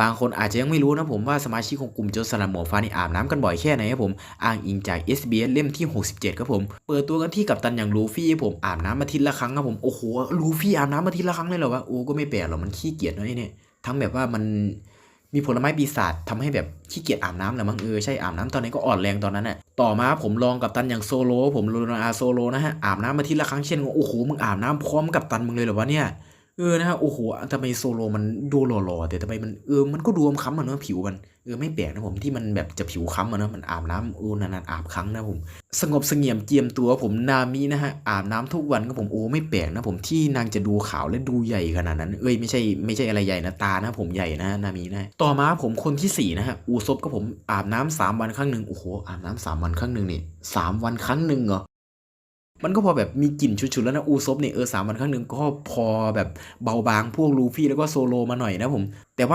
บางคนอาจจะยังไม่รู้นะผมว่าสมาชิกของกลุ่มโจรสลัดหมวกฟ้านี่อาบน้ำกันบ่อยแค่ไหนครับผม อ้างอิงจาก SBS เล่มที่ 67 ครับผม เปิดตัวกันที่กัปตันอย่างลูฟี่ครับผมอาบน้ำมาทิตย์ละครั้งครับผม โอ้โห ลูฟี่อาบน้ำมาทิตย์ละครั้งเลยเหรอวะ โอ้ก็ไม่แปลกหรอกมันขี้เกียจเนะไอ้เนี่ย ทั้งแบบว่ามันมีผลไม้ปีศาจทำให้แบบขี้เกียจอาบน้ำแหละมั้งเออใช่อาบน้ำตอนนี้ก็อ่อนแรงตอนนั้นน่ะต่อมาผมลองกับตันอย่างโซโลผมโรนาอาโซโลนะฮะอาบน้ำมาทิตย์ละครั้งเช่นโอ้โหมึงอาบน้ำพร้อมกับตันมึงเลยเหรอวะเนี่ย เออนะฮะโอ้โหทำไมโซโลมันดูหล่อๆแต่ทำไมมันเออมันก็ดูค้ำอะเนอะผิวมันเออไม่แปลกนะผมที่มันแบบจะผิวค้ำอะเนอะมันอาบน้ำโอ้นานๆอาบครั้งนะผม สงบเสงี่ยมเจียมตัวผมนามินะฮะอาบน้ำทุกวันก็ผมโอ้ไม่แปลกนะผมที่นางจะดูขาวและดูใหญ่ขนาดนั้น เอ้ยไม่ใช่ไม่ใช่อะไรใหญ่นะตานะผมใหญ่นะนามินะต่อมาผมคนที่สี่นะฮะอูซบก็ผมอาบน้ำสามวันครั้งหนึ่งโอ้โหอาบน้ำสามวันครั้งหนึ่งนี่สามวันครั้งหนึ่งเหรอ มันก็พอแบบมีกลิ่นชุดๆแล้วนะอูซบเนี่ยเออสามวันครั้งหนึ่งก็พอแบบเบาบางพวกลูฟี่แล้วก็โซโลมาหน่อยนะผม แต่ว่า